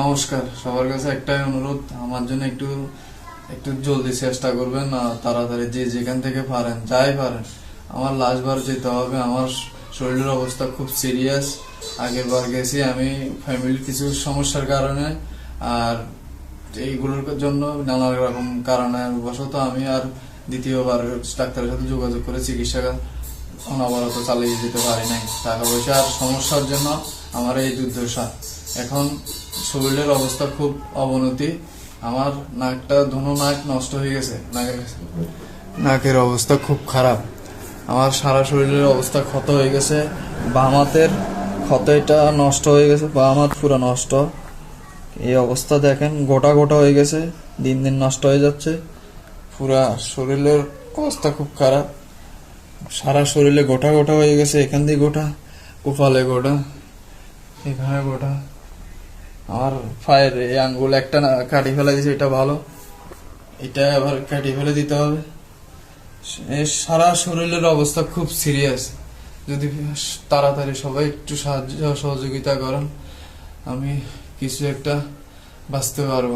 নমস্কার, সবার কাছে একটাই অনুরোধ, আমার জন্য একটু একটু জলদি চেষ্টা করবেন তাড়াতাড়ি যে যেখান থেকে পারেন, যাই পারেন। আমার লাস্ট বার যেতে হবে, আমার শরীরের অবস্থা খুব সিরিয়াস আগের বার গেছি আমি ফ্যামিলির কিছু সমস্যার কারণে, আর এইগুলোর জন্য নানা রকম কারণে বশত আমি আর দ্বিতীয়বার ডাক্তারের সাথে যোগাযোগ করে চিকিৎসা অনবরত চালিয়ে যেতে পারি নাই। টাকা পয়সার সমস্যার জন্য আমার এই দুর্দশা। এখন শরীরের অবস্থা খুব অবনতি। আমার নাকটা, ধনু নাক নষ্ট হয়ে গেছে, নাকের নাকের অবস্থা খুব খারাপ। আমার সারা শরীরের অবস্থা ক্ষত হয়ে গেছে। বাম হাতের ক্ষত এটা নষ্ট হয়ে গেছে বাম হাত পুরো নষ্ট। এই অবস্থা দেখেন, গোটা গোটা হয়ে গেছে, দিন দিন নষ্ট হয়ে যাচ্ছে। পুরা শরীরের অবস্থা খুব খারাপ। সারা শরীরে গোটা গোটা হয়ে গেছে, এখান দিয়ে গোটা, কপালে গোটা, এখানে গোটা। আমার পায়ের এই আঙ্গুল একটা না কাটি ফেলে দিয়েছে, এটা ভালো। এটা আবার কাটি ফেলে দিতে হবে। সারা শরীরের অবস্থা খুব সিরিয়াস যদি তাড়াতাড়ি সবাই একটু সাহায্য সহযোগিতা করেন, আমি কিছু একটা বাঁচতে পারব।